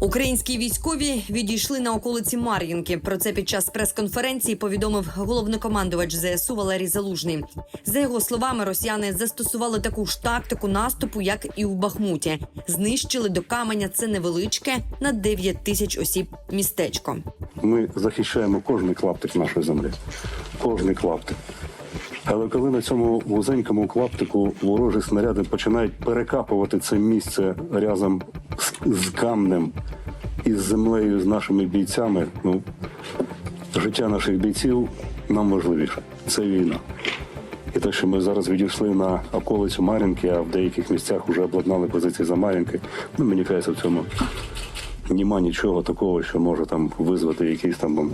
Українські військові відійшли на околиці Мар'їнки. Про це під час прес-конференції повідомив головнокомандувач ЗСУ Валерій Залужний. За його словами, росіяни застосували таку ж тактику наступу, як і у Бахмуті. Знищили до каменя це невеличке на 9 тисяч осіб містечко. Ми захищаємо кожний клаптик нашої землі. Кожний клаптик. Але коли на цьому вузенькому клаптику ворожі снаряди починають перекапувати це місце разом з, камнем і з землею, з нашими бійцями, ну життя наших бійців нам важливіше. Це війна. І те, що ми зараз відійшли на околицю Мар'їнки, а в деяких місцях вже обладнали позиції за Мар'їнки, ну мені кажеться, в цьому нема нічого такого, що може там визвати якийсь там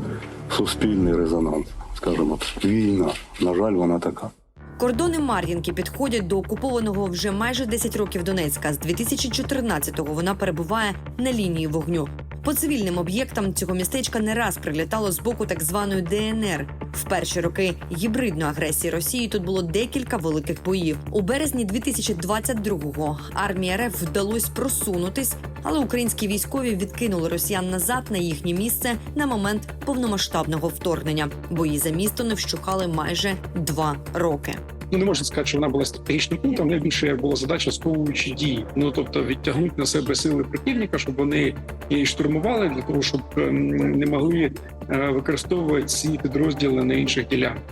суспільний резонанс. Скажімо, війна. На жаль, вона така. Кордони Мар'їнки підходять до окупованого вже майже 10 років Донецька. З 2014-го вона перебуває на лінії вогню. По цивільним об'єктам цього містечка не раз прилітало з боку так званої ДНР. В перші роки гібридної агресії Росії тут було декілька великих боїв. У березні 2022-го армії РФ вдалося просунутись, але українські військові відкинули росіян назад на їхнє місце на момент повномасштабного вторгнення. Бої за місто не вщухали майже два роки. Ну не можна сказати, що вона була стратегічним пунктом. Найбільше була задача сковуючі дії. Ну тобто відтягнути на себе сили противника, щоб вони її штурмували для того, щоб ем, не могли е, використовувати ці підрозділи на інших ділянках.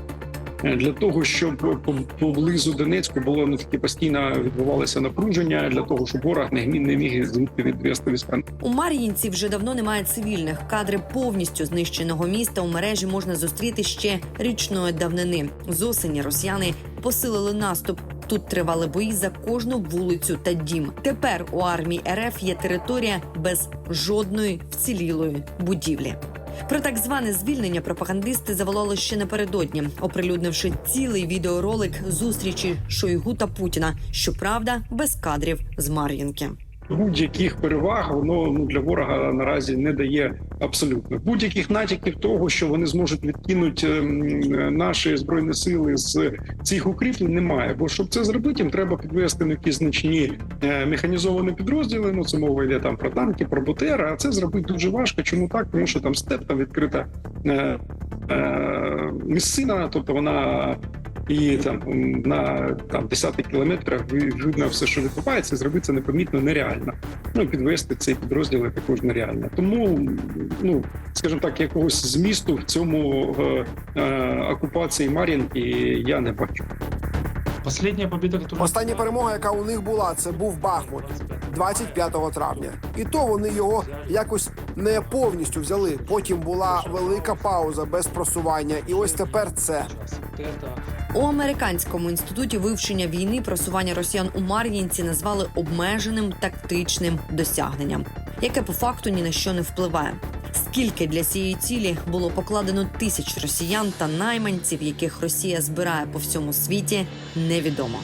Е, Для того щоб поблизу Донецьку було не таки постійно відбувалося напруження для того, щоб ворог не не міг звідти відвести війська. У Мар'їнці вже давно немає цивільних. Кадри повністю знищеного міста у мережі можна зустріти ще річної давнини. З осені росіяни посилили наступ. Тут тривали бої за кожну вулицю та дім. Тепер у армії РФ є територія без жодної вцілілої будівлі. Про так зване звільнення пропагандисти заволали ще напередодні, оприлюднивши цілий відеоролик зустрічі Шойгу та Путіна. Щоправда, без кадрів з Мар'їнки. Будь-яких переваг воно ну для ворога наразі не дає абсолютно будь-яких натяків того, що вони зможуть відкинути ем, наші збройні сили з цих укріплень, немає. Бо щоб це зробити, їм треба підвести на якісь значні е, механізовані підрозділи. Ну це мова йде там про танки, про БТР, А це зробити дуже важко. Чому так? Тому що там степ там відкрита е, е, місцина, тобто вона і там на там десятих кілометрах видно все, що відбувається, зробити це непомітно нереально. Ну підвести цей підрозділ також нереально. Тому ну скажімо так, якогось змісту в цьому е, е, окупації Мар'їнки я не бачу. Последняя победа, которую... Остання перемога, яка у них була, це був Бахмут 25 травня. І то вони його якось не повністю взяли. Потім була велика пауза без просування. І ось тепер це. У американському інституті вивчення війни просування росіян у Мар'їнці назвали обмеженим тактичним досягненням, яке по факту ні на що не впливає. Скільки для цієї цілі було покладено тисяч росіян та найманців, яких Росія збирає по всьому світі, невідомо.